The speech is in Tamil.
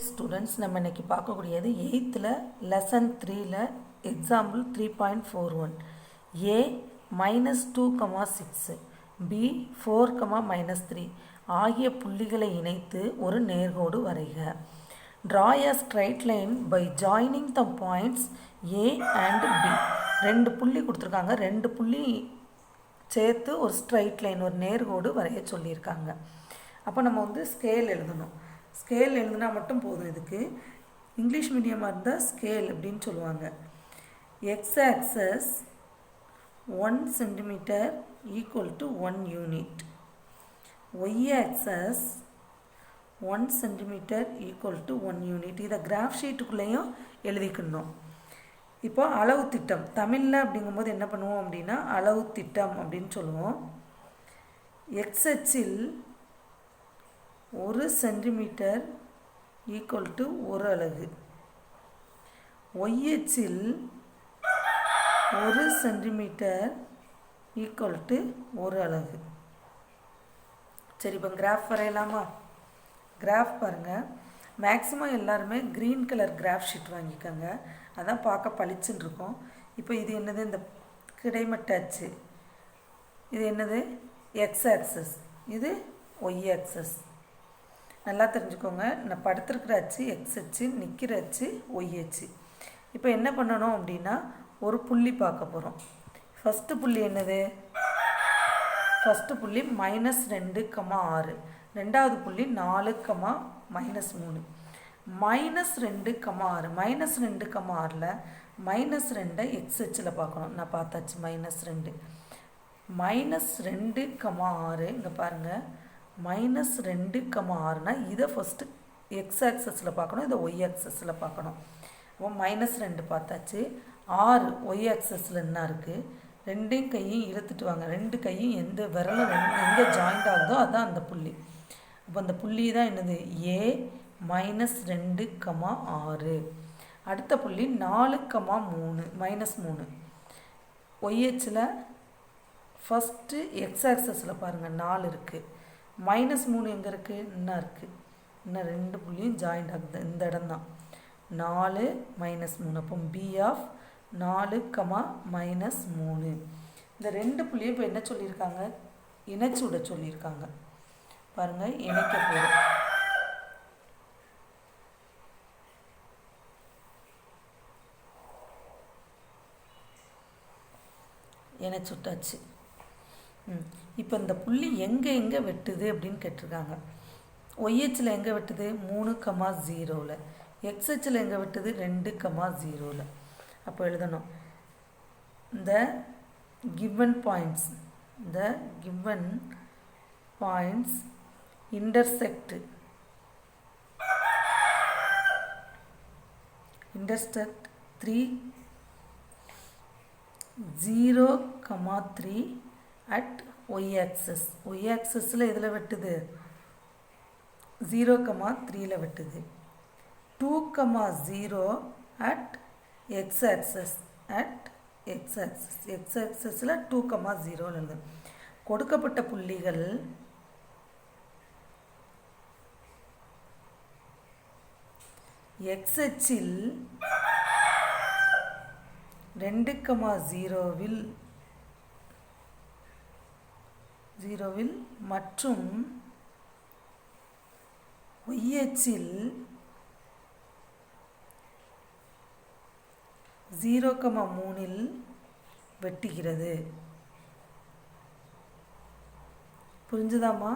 டியர் ஸ்டூடெண்ட்ஸ் நம்ம இன்னைக்கு பார்க்கக்கூடியது எயித்தில் லெசன் த்ரீயில் example three point four one A minus two comma six B four comma minus three ஆகிய புள்ளிகளை இணைத்து ஒரு நேர்கோடு வரைக. Draw a straight line by joining the points A and B ரெண்டு புள்ளி கொடுத்துருக்காங்க. ரெண்டு புள்ளி சேர்த்து ஒரு ஸ்ட்ரைட் லைன் ஒரு நேர்கோடு வரைய சொல்லியிருக்காங்க. அப்போ நம்ம வந்து ஸ்கேல் எழுதணும். ஸ்கேல் எழுதுனா மட்டும் போதும் இதுக்கு. இங்கிலீஷ் மீடியமாக இருந்தால் ஸ்கேல் அப்படின்னு சொல்லுவாங்க. X axis one centimetre equal to one unit Y axis one centimetre equal to one unit இதை கிராஃப் ஷீட்டுக்குள்ளேயும் எழுதிக்கணும். இப்போ அளவு திட்டம். தமிழில் அப்படிங்கும்போது என்ன பண்ணுவோம் அப்படின்னா அளவு திட்டம் அப்படின்னு சொல்லுவோம். எக்ஸ்எச்சில் ஒரு சென்டிமீட்டர் ஈக்குவல் டு ஒரு அலகு. ஒய்எச்சில் ஒரு சென்டிமீட்டர் ஈக்குவல் டு ஒரு அலகு. சரி இப்போ கிராஃப் வரையலாமா? கிராஃப் பாருங்கள் மேக்ஸிமம் எல்லாருமே க்ரீன் கலர் கிராஃப் ஷீட் வாங்கிக்கோங்க. அதான் பார்க்க பளிச்சுன்னு இருக்கும். இப்போ இது என்னது? இந்த கிடைமட்ட அச்சு. இது என்னது? எக்ஸ் ஆக்சஸ் இது ஒய் ஆக்சஸ் நல்லா தெரிஞ்சுக்கோங்க. நான் படுத்துருக்கிற அச்சு எக்ஸ் அச்சு நிற்கிற அச்சு ஒய் அச்சு. இப்போ என்ன பண்ணணும் அப்படின்னா ஒரு புள்ளி பார்க்க போகிறோம் ஃபஸ்ட்டு புள்ளி என்னது? ஃபஸ்ட்டு புள்ளி மைனஸ் ரெண்டு கமா ஆறு. ரெண்டாவது புள்ளி நாலு கமா மைனஸ் மூணு. மைனஸ் ரெண்டு கமா ஆறு. மைனஸ் ரெண்டு கமா ஆறில் மைனஸ் ரெண்டை எக்ஸ் ஹெச்சில் பார்க்கணும். நான் பார்த்தாச்சு மைனஸ் ரெண்டு. மைனஸ் ரெண்டு கமா ஆறு. இங்கே பாருங்கள் மைனஸ் ரெண்டு கமா ஆறுனா இதை ஃபஸ்ட்டு எக்ஸ் ஆக்சஸில் பார்க்கணும் இதை ஒய் ஆக்சஸில் பார்க்கணும். அப்போ மைனஸ் ரெண்டு பார்த்தாச்சு. ஆறு ஒய் ஆக்சஸில் என்ன இருக்குது ரெண்டையும் கையும் இழுத்துட்டு வாங்க. ரெண்டு கையும் எந்த விரலும் ரெண்டு எங்கே ஜாயிண்ட் ஆகுதோ அதுதான் அந்த புள்ளி. அப்போ அந்த புள்ளி தான் என்னது? ஏ மைனஸ் ரெண்டு கமா ஆறு. அடுத்த புள்ளி நாலு கமா மூணு மைனஸ் மூணு. ஒய்ஹெச்சில் ஃபஸ்ட்டு எக்ஸ் ஆக்சஸில் பாருங்கள் நாலு இருக்குது மைனஸ் மூணு எங்கே இருக்குது இன்னும் இருக்குது இன்னும் ரெண்டு புள்ளியும் ஜாயிண்ட் ஆகுது. இந்த இடம் தான் நாலு மைனஸ் மூணு. அப்போ பி ஆஃப் நாலு கமா மைனஸ் மூணு. இந்த ரெண்டு புள்ளியும் இப்போ என்ன சொல்லியிருக்காங்க? இணைச்சு விட சொல்லியிருக்காங்க. பாருங்கள் இணைக்க போகிறோம் இணைச்சு விட்டாச்சு. இப்போ இந்த புள்ளி எங்கே எங்கே வெட்டுது அப்படின்னு கேட்டிருக்காங்க. ஒய்ஹெச்சில் எங்கே வெட்டுது? மூணு கமா ஜீரோவில் எக்ஸ்ஹெச்சில் எங்கே வெட்டுது? ரெண்டு கமா ஜீரோவில் அப்போ எழுதணும். இந்த கிவன் பாயிண்ட்ஸ் இந்த given points intersect. Intersect 3 0 comma 3 at Y axis Y ஆக்சஸில் எதில் வெட்டுது? ஜீரோ கமா த்ரீயில் வெட்டுது. Two comma zero at X axis at X axis X ஆக்சஸில் two comma ஜீரோன்னு எழுது கொடுக்கப்பட்ட புள்ளிகள் எக்ஸ் அச்சில் ரெண்டு கமா ஜீரோவில் ஜீரோவில் மற்றும் ஒய்எச்சில் ஜீரோ கமா மூணில் வெட்டுகிறது. புரிஞ்சுதாம்மா?